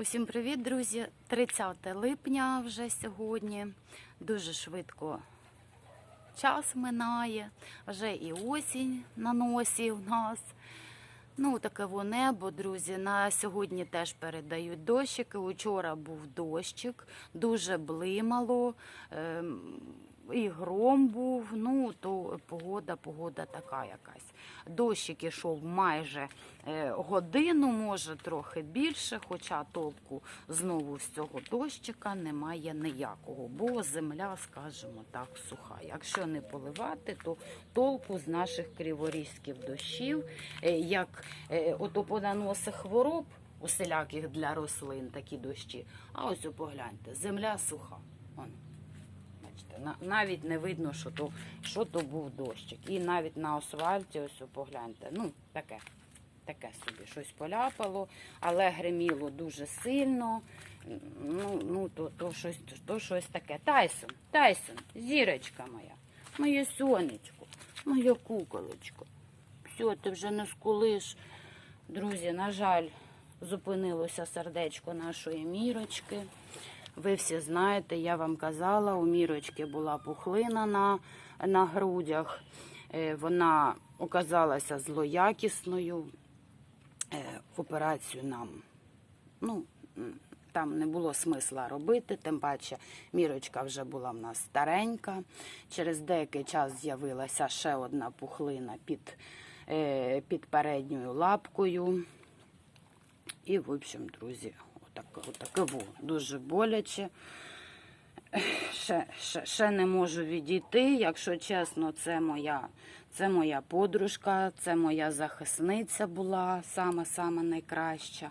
Усім привіт, друзі! 30 липня вже сьогодні. Дуже швидко час минає, вже і осінь на носі у нас. Ну, таке во небо, друзі. На сьогодні теж передають дощики. Учора був дощик, дуже блимало. І гром був, ну то погода, погода така якась. Дощик ішов майже е, годину, може трохи більше, хоча толку знову з цього дощика немає ніякого, бо земля, скажімо так, суха. Якщо не поливати, то толку з наших криворізьких дощів, е, як е, ото понаноси хвороб усіляких для рослин, такі дощі. А ось погляньте, земля суха. Вон. На- навіть не видно, що то, що то був дощик. І навіть на асфальті, ось погляньте, ну, таке. Таке собі щось поляпало, але гриміло дуже сильно. Ну, ну то, то, щось, то щось таке. Тайсон, Тайсон, зірочка моя, моє сонечко, моя куколочко. Все, ти вже не скулиш. Друзі, на жаль, зупинилося сердечко нашої мірочки. Ви всі знаєте, я вам казала, у мірочки була пухлина на, на грудях. Е, Вона оказалася злоякісною. Е, Операцію нам ну, там не було смисла робити, тим паче мірочка вже була в нас старенька. Через деякий час з'явилася ще одна пухлина під, е, під передньою лапкою. І, в общем, друзі, во, дуже боляче. Ще, ще, ще не можу відійти. Якщо чесно, це моя, це моя подружка, це моя захисниця була саме-саме найкраща.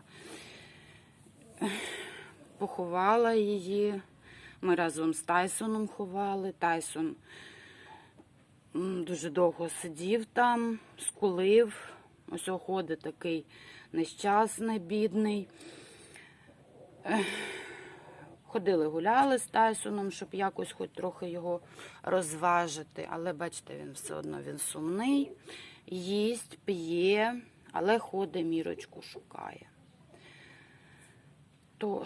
Поховала її. Ми разом з Тайсоном ховали. Тайсон дуже довго сидів там, скулив. Ось ходить такий нещасний, бідний. Ходили, гуляли з Тайсоном, щоб якось хоч трохи його розважити. Але бачите, він все одно він сумний, їсть, п'є, але ходить, мірочку шукає. То,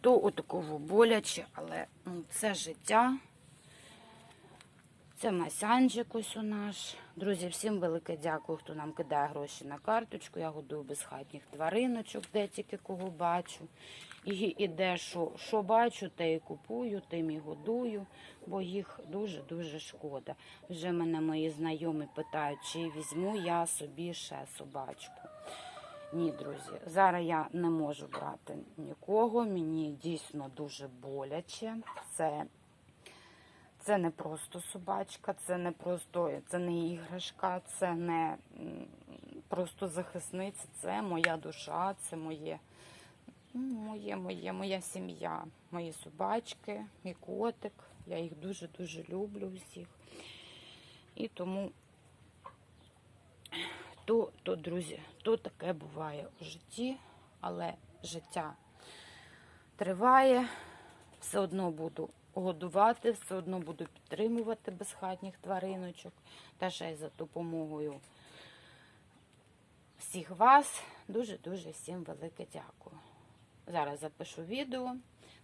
то отакого боляче, але ну, це життя. Це Масянчик ось у наш. Друзі, всім велике дякую, хто нам кидає гроші на карточку. Я годую безхатніх твариночок, де тільки кого бачу. І, і де що, що бачу, те і купую, тим і годую, бо їх дуже-дуже шкода. Вже мене мої знайомі питають, чи візьму я собі ще собачку. Ні, друзі, зараз я не можу брати нікого. Мені дійсно дуже боляче. Це це не просто собачка, це не просто це не іграшка, це не просто захисниця, це моя душа, це моє, ну, моє, моє, моя сім'я, мої собачки, мій котик. Я їх дуже-дуже люблю всіх. І тому, то, то, друзі, то таке буває у житті, але життя триває, все одно буду годувати, все одно буду підтримувати безхатніх твариночок. Та ще й за допомогою всіх вас. Дуже-дуже всім велике дякую. Зараз запишу відео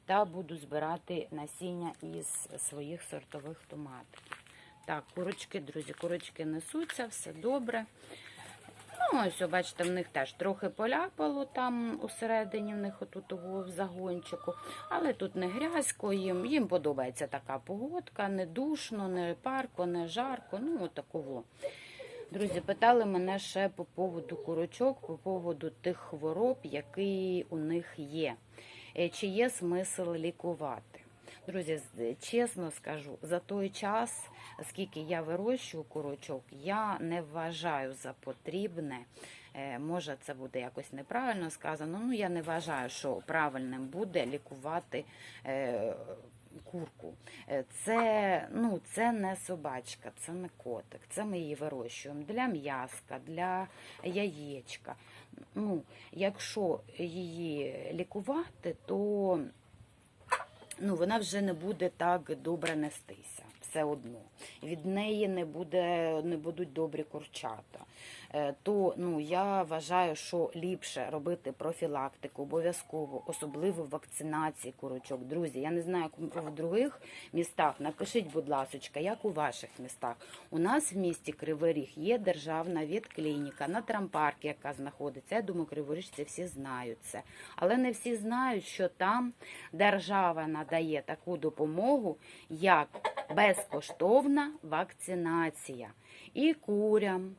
та буду збирати насіння із своїх сортових томатів. Так, курочки, друзі, курочки несуться, все добре. Ну, ось, бачите, в них теж трохи поляпало там усередині, в них отут в загончику. Але тут не грязько, їм, їм подобається така погодка, не душно, не парко, не жарко. Ну, от такого. Друзі, питали мене ще по поводу курочок, по поводу тих хвороб, які у них є. Е, Чи є смисл лікувати? Друзі, чесно скажу, за той час, скільки я вирощую курочок, я не вважаю за потрібне. е, Може, це буде якось неправильно сказано. Ну, я не вважаю, що правильним буде лікувати е, курку. Е, Це, ну, це не собачка, це не котик. Це ми її вирощуємо для м'яска, для яєчка. Ну, якщо її лікувати, то ну, вона вже не буде так добре нестися. Все одно. Від неї не, буде, не будуть добрі курчата. Е, то ну я вважаю, що ліпше робити профілактику, обов'язково, особливо вакцинації курочок. Друзі, я не знаю, як в других містах. Напишіть, будь ласка, як у ваших містах. У нас в місті Кривий є державна ветклініка на трампаркі, яка знаходиться. Я думаю, криворіжці всі знають це. Але не всі знають, що там держава надає таку допомогу, як безкоштовна вакцинація і курям,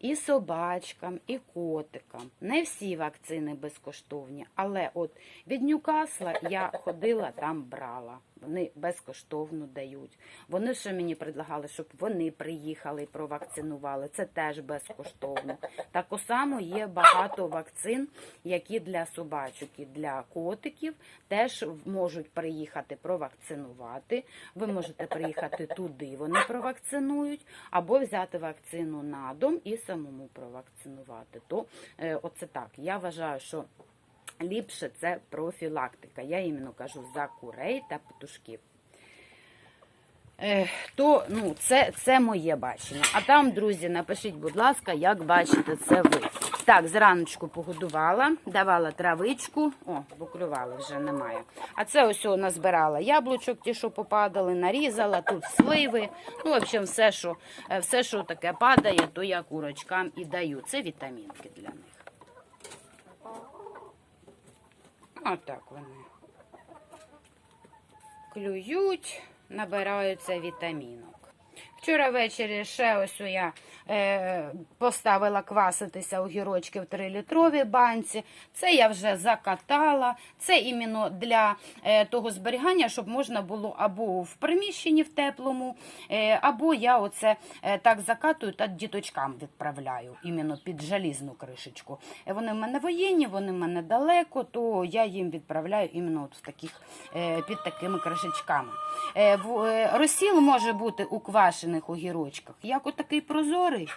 і собачкам, і котикам. Не всі вакцини безкоштовні, але от від Ньюкасла я ходила там брала. Вони безкоштовно дають. Вони ще мені предлагали, щоб вони приїхали і провакцинували. Це теж безкоштовно. Так само є багато вакцин, які для собачок і для котиків теж можуть приїхати провакцинувати. Ви можете приїхати туди, вони провакцинують, або взяти вакцину на дом і самому провакцинувати. То е, оце так. Я вважаю, що ліпше це профілактика. Я іменно кажу за курей та петушків. Е, то ну, це, це моє бачення. А там, друзі, напишіть, будь ласка, як бачите це ви. Так, зраночку погодувала, давала травичку. О, буклювали вже немає. А це ось о, назбирала яблучок, ті, що попадали, нарізала, тут сливи. Ну, в общем, все, що, е, все, що таке падає, то я курочкам і даю. Це вітамінки для них. Отак вони. Клюють, набираються вітамінок. Вчора ввечері ще ось я е, поставила кваситися огірочки в 3-літровій банці. Це я вже закатала. Це іменно для е, того зберігання, щоб можна було або в приміщенні в теплому, е, або я оце е, так закатую та діточкам відправляю, іменно під желізну кришечку. Е, вони в мене воєнні, вони в мене далеко, то я їм відправляю іменно от в таких, е, під такими кришечками. Е, в- е, Розсіл може бути у квашених огірочках, як отакий прозорий,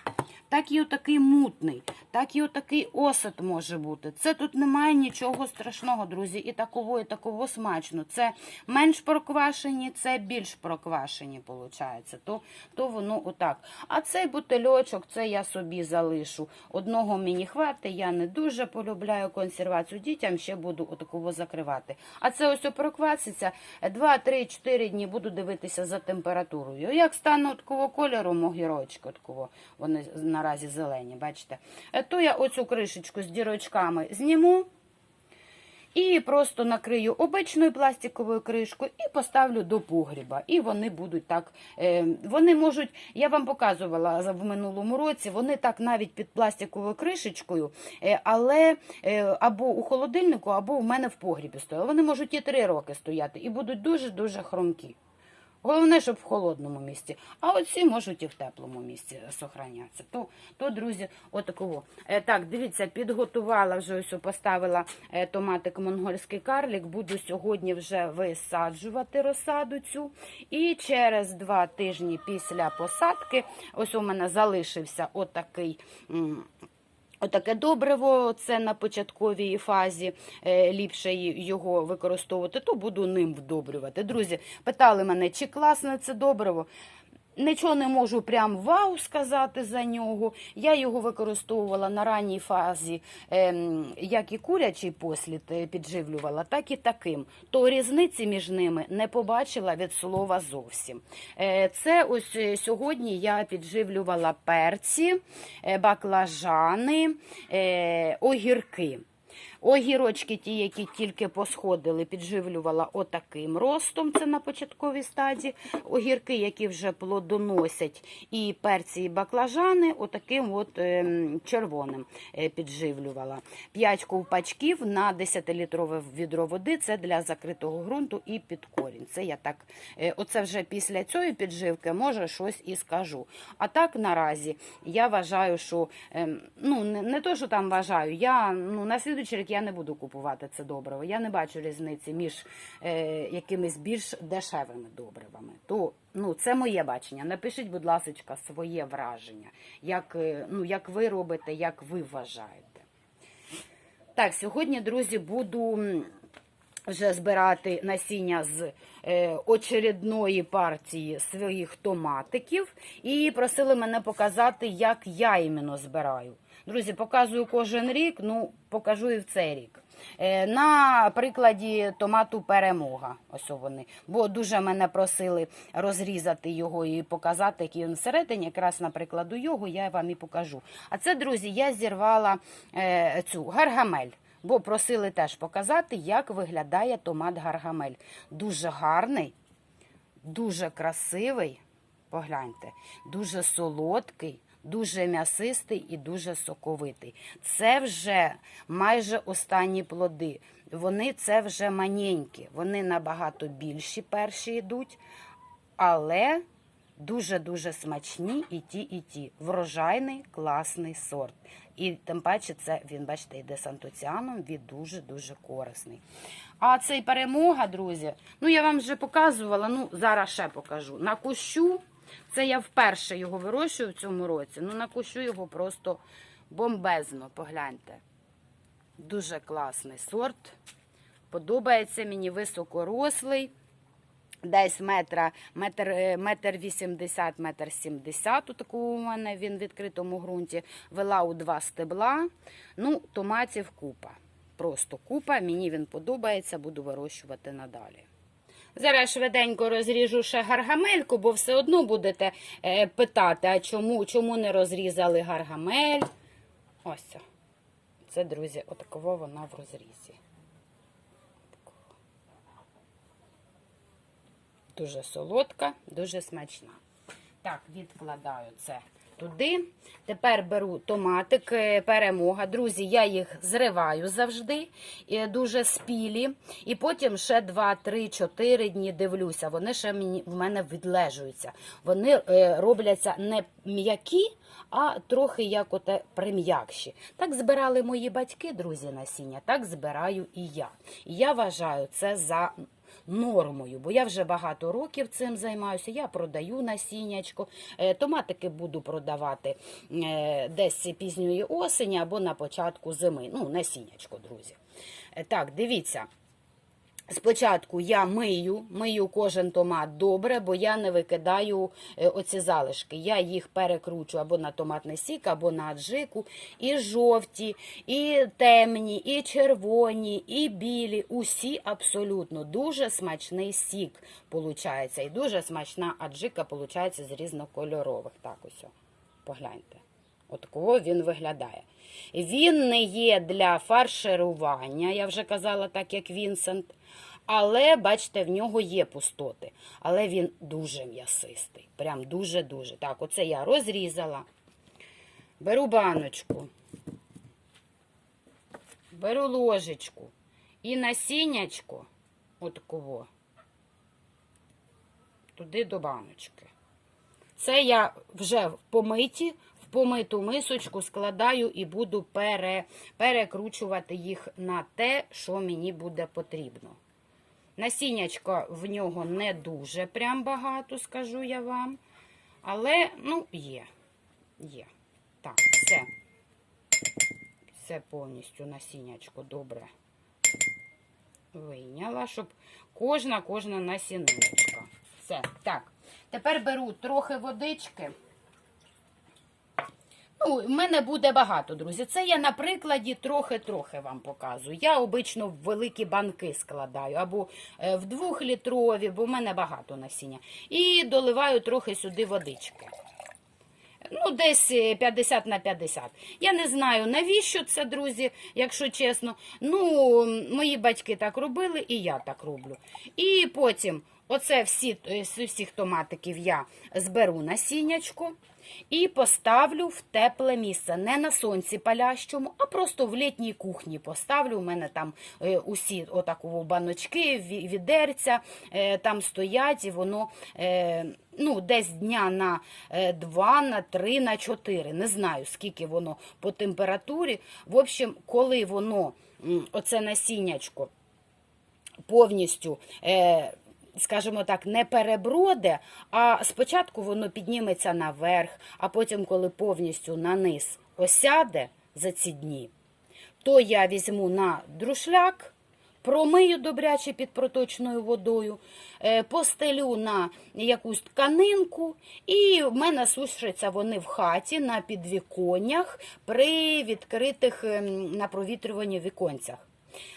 так і отакий мутний, так і отакий осад може бути. Це тут немає нічого страшного, друзі. І такого, і такого смачно. Це менш проквашені, це більш проквашені, виходить. То, то воно отак. А цей бутильочок, це я собі залишу. Одного мені хватить, я не дуже полюбляю консервацію. Дітям ще буду отакого закривати. А це ось прокваситься 2, 3, 4 дні буду дивитися за температурою. Як стане такого кольору могірочка, такого, вони наразі зелені, бачите, Е, то я оцю кришечку з дірочками зніму. І просто накрию обичною пластиковою кришкою і поставлю до погріба. І вони будуть так. Е, вони можуть, я вам показувала в минулому році, вони так навіть під пластиковою кришечкою, е, але або у холодильнику, або в мене в погрібі стояли. Вони можуть і три роки стояти і будуть дуже-дуже хромкі. Головне, щоб в холодному місці. А оці можуть і в теплому місці сохранятися. То, то друзі, отакого. Е, так, дивіться, підготувала вже ось поставила е, томатик монгольський карлік. Буду сьогодні вже висаджувати розсаду цю. І через два тижні після посадки, ось у мене залишився отакий. Отаке добриво, це на початковій фазі е, ліпше його використовувати, то буду ним вдобрювати. Друзі, питали мене, чи класне це добриво. Нічого не можу прям вау сказати за нього. Я його використовувала на ранній фазі, ем, як і курячий послід е, підживлювала, так і таким. То різниці між ними не побачила від слова зовсім. Е, Це ось е, сьогодні я підживлювала перці, баклажани, огірки. Огірочки, ті, які тільки посходили, підживлювала отаким ростом, це на початковій стадії. Огірки, які вже плодоносять, і перці, і баклажани, отаким от ем, червоним е, підживлювала. 5 ковпачків на 10-літрове відро води, це для закритого ґрунту і під корінь. Це я так, е, оце вже після цієї підживки, може, щось і скажу. А так наразі я вважаю, що ем, ну не то, що там вважаю, я ну на слідуючий рік я не буду купувати це добриво. Я не бачу різниці між е, якимись більш дешевими добривами. То ну це моє бачення. Напишіть, будь ласка, своє враження, як, е, ну, як ви робите, як ви вважаєте. Так, сьогодні, друзі, буду вже збирати насіння з е, очередної партії своїх томатиків і просили мене показати, як я іменно збираю. Друзі, показую кожен рік, ну покажу і в цей рік. Е, На прикладі томату перемога. Ось вони. Бо дуже мене просили розрізати його і показати, який він всередині. Якраз на прикладу його я вам і покажу. А це, друзі, я зірвала е, цю гаргамель. Бо просили теж показати, як виглядає томат гаргамель. Дуже гарний, дуже красивий. Погляньте, дуже солодкий, дуже м'ясистий і дуже соковитий. Це вже майже останні плоди. Вони це вже маненькі. Вони набагато більші перші йдуть, але дуже-дуже смачні і ті, і ті. Врожайний, класний сорт. І тим паче, це він, бачите, йде з антоціаном, він дуже-дуже корисний. А цей перемога, друзі, ну я вам вже показувала, ну зараз ще покажу. На кущу, це я вперше його вирощую в цьому році. Ну, на кущу його просто бомбезно, погляньте. Дуже класний сорт. Подобається мені високорослий. Десь метра, метр, е, метр 80, метр 70, у такому у мене він в відкритому ґрунті. Вела у два стебла. Ну, томатів купа. Просто купа. Мені він подобається, буду вирощувати надалі. Зараз швиденько розріжу ще гаргамельку, бо все одно будете е, питати, а чому, чому не розрізали гаргамель. Ось це. Друзі, отакова вона в розрізі. Дуже солодка, дуже смачна. Так, відкладаю це туди. Тепер беру томатик, перемога. Друзі, я їх зриваю завжди, е, дуже спілі. І потім ще 2, 3, 4 дні дивлюся. Вони ще в мене відлежуються. Вони е, робляться не м'які, а трохи як оте прим'якші. Так збирали мої батьки, друзі, насіння, так збираю і я. І я вважаю це за нормою, бо я вже багато років цим займаюся. Я продаю насіннячко. Е, Томатики буду продавати е, десь пізньої осені або на початку зими. Ну, насіннячко, друзі. Е, Так, дивіться. Спочатку я мию, мию кожен томат добре, бо я не викидаю е, оці залишки. Я їх перекручу або на томатний сік, або на аджику. І жовті, і темні, і червоні, і білі. Усі абсолютно дуже смачний сік виходить. І дуже смачна аджика виходить з різнокольорових. Так ось, погляньте. От кого він виглядає. Він не є для фарширування, я вже казала, так як Вінсент. Але, бачите, в нього є пустоти. Але він дуже м'ясистий. Прям дуже-дуже. Так, оце я розрізала. Беру баночку. Беру ложечку. І насіннячко, от кого, туди до баночки. Це я вже в помиті, в помиту мисочку складаю і буду пере, перекручувати їх на те, що мені буде потрібно. Насіннячка в нього не дуже прям багато, скажу я вам. Але, ну, є. Є. Так, все. Все повністю насіннячко добре вийняла, щоб кожна, кожна насіниночка. Все. Так. Тепер беру трохи водички. Ну, мене буде багато, друзі. Це я на прикладі трохи-трохи вам показую. Я обично великі банки складаю, або е, в двохлітрові, бо в мене багато насіння. І доливаю трохи сюди водички. Ну, десь е, 50 на 50. Я не знаю, навіщо це, друзі, якщо чесно. Ну, мої батьки так робили, і я так роблю. І потім, оце всі, е, з всіх томатиків я зберу насіннячко і поставлю в тепле місце. Не на сонці палящому, а просто в літній кухні поставлю. У мене там е, усі отаково баночки, ві- відерця е, там стоять, і воно ну, десь дня на е, 2, на 3, на 4. Не знаю, скільки воно по температурі. В общем, коли воно, оце насіннячко, повністю. Скажімо так, не переброде, а спочатку воно підніметься наверх, а потім, коли повністю на низ осяде за ці дні, то я візьму на друшляк, промию добряче під проточною водою, е, постелю на якусь тканинку, і в мене сушаться вони в хаті на підвіконнях при відкритих ем, на провітрюванні віконцях.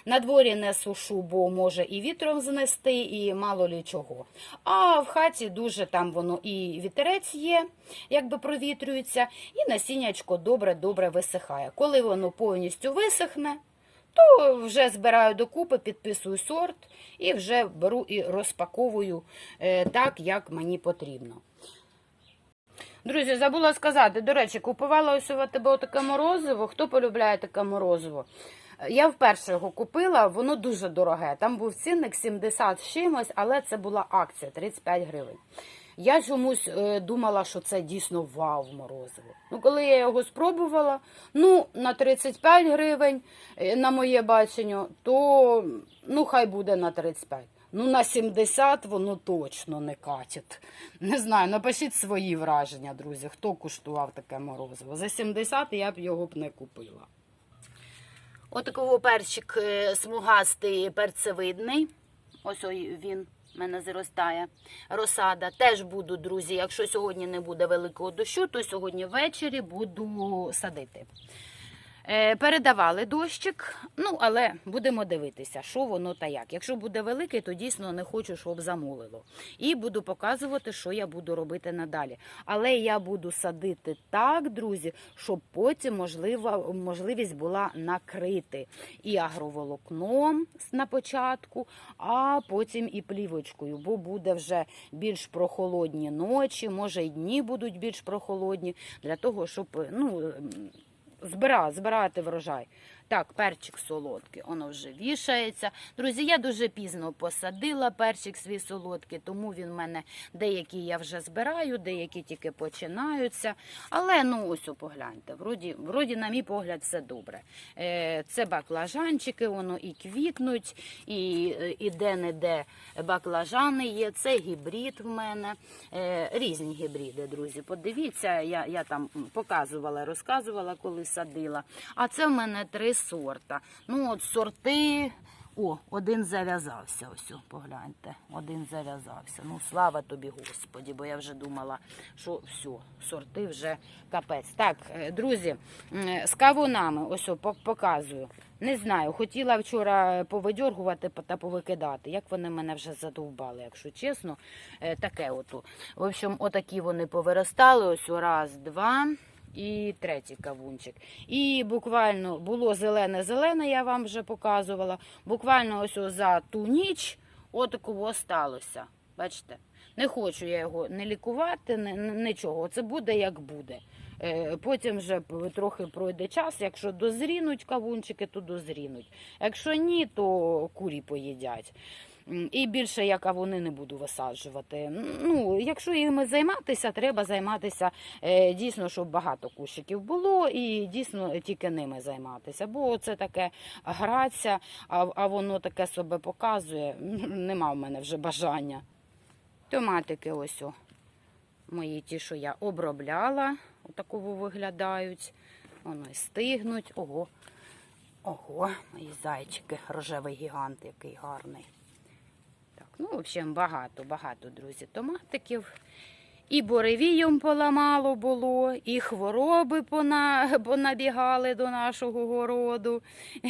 На дворі не сушу, бо може і вітром знести, і мало лі чого. А в хаті дуже там воно і вітерець є, якби провітрюється, і насіннячко добре-добре висихає. Коли воно повністю висохне, то вже збираю докупи, підписую сорт і вже беру і розпаковую е, так, як мені потрібно. Друзі, забула сказати, до речі, купувала ось таке морозиво. Хто полюбляє таке морозиво? Я вперше його купила, воно дуже дороге. Там був цінник 70 з чимось, але це була акція 35 гривень. Я чомусь е, думала, що це дійсно вау морозиво. Ну, коли я його спробувала, ну, на 35 гривень, е, на моє бачення, то ну, хай буде на 35. Ну, на 70 воно точно не катить. Не знаю, напишіть свої враження, друзі, хто куштував таке морозиво. За 70 я б його б не купила. Отакого перчик е, смугастий перцевидний. Ось ой він в мене зростає. Розсада. Теж буду, друзі. Якщо сьогодні не буде великого дощу, то сьогодні ввечері буду садити. Е, Передавали дощик, ну але будемо дивитися, що воно та як. Якщо буде великий, то дійсно не хочу, щоб замулило. І буду показувати, що я буду робити надалі. Але я буду садити так, друзі, щоб потім можливо, можливість була накрити і агроволокном на початку, а потім і плівочкою, бо буде вже більш прохолодні ночі, може і дні будуть більш прохолодні, для того, щоб ну. Збира, збирати врожай. Так, перчик солодкий, воно вже вішається. Друзі, я дуже пізно посадила перчик свій солодкий, тому він в мене деякі я вже збираю, деякі тільки починаються. Але ну ось погляньте, вроді, вроді, на мій погляд, все добре. Е, це баклажанчики, воно і квітнуть, і, і де-не-де баклажани є. Це гібрид в мене. Е, різні гібриди, друзі. Подивіться, я, я там показувала, розказувала, коли садила. А це в мене три сорта. Ну, от сорти. О, один зав'язався. Ось, погляньте, один зав'язався. Ну, слава тобі, Господі, бо я вже думала, що все, сорти вже капець. Так, е, друзі, з кавунами, ось показую. Не знаю, хотіла вчора повидьоргувати та повикидати. Як вони мене вже задовбали, якщо чесно. Е, Таке ото. В общем, отакі вони повиростали. Ось раз, два. І третій кавунчик. І буквально було зелене-зелене, я вам вже показувала. Буквально ось за ту ніч отакого сталося. Бачите? Не хочу я його не лікувати, нічого. Це буде як буде. Е, Потім вже трохи пройде час. Якщо дозрінуть кавунчики, то дозрінуть. Якщо ні, то курі поїдять. І більше я кавуни не буду висаджувати. Ну, якщо їми займатися, треба займатися е, дійсно, щоб багато кущиків було, і дійсно тільки ними займатися. Бо це таке граться, а, воно таке себе показує. Нема в мене вже бажання. Томатики ось о. Мої ті, що я обробляла, отакого виглядають. Воно і стигнуть. Ого. Ого, мої зайчики, рожевий гігант, який гарний. Ну, в общем, багато, багато, друзі, томатиків. І буревієм поламало було, і хвороби понабігали до нашого городу.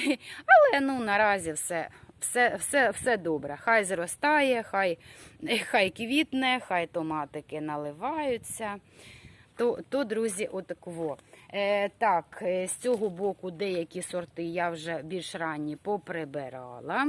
Але ну, наразі все, все, все, все добре. Хай зростає, хай, хай квітне, хай томатики наливаються. То, то друзі, отакво. Е, так, е, з цього боку деякі сорти я вже більш ранні поприбирала.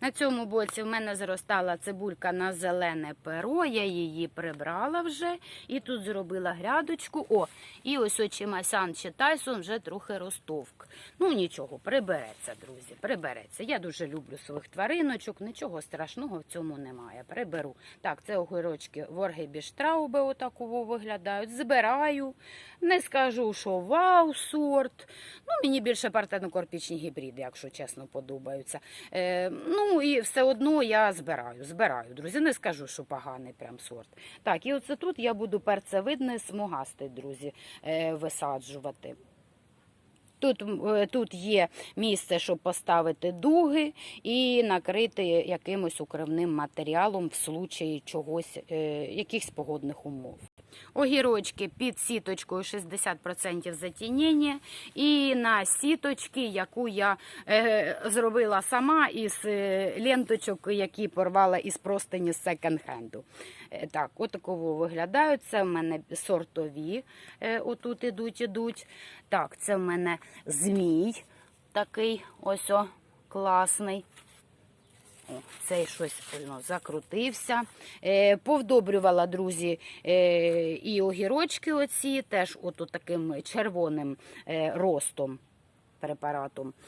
На цьому боці в мене зростала цибулька на зелене перо, я її прибрала вже і тут зробила грядочку. О, і ось очі Масян чи Тайсон вже трохи ростовк. Ну нічого, прибереться, друзі, прибереться. Я дуже люблю своїх твариночок, нічого страшного в цьому немає. Приберу. Так, це огірочки ворги штрауби отакого виглядають. Збираю. Не скажу, що вау, сорт. Ну, мені більше партенокорпічні гібриди, якщо чесно, подобаються. Е, ну і все одно я збираю, збираю, друзі. Не скажу, що поганий прям сорт. Так, і оце тут я буду перцевидне смугастий, друзі, е, висаджувати. Тут, е, тут є місце, щоб поставити дуги і накрити якимось укривним матеріалом в случаї чогось, е, якихось погодних умов. Огірочки під сіточкою 60% затінення і на сіточки, яку я е, зробила сама із е, ленточок, які порвала із простині секонд-хенду. Е, так, отаково виглядають. Це в мене сортові, е, отут ідуть, ідуть. Так, це в мене змій такий ось о, класний. О, цей щось ну, закрутився. Е, повдобрювала, друзі, е, і огірочки оці, теж от таким червоним е, ростом препаратом.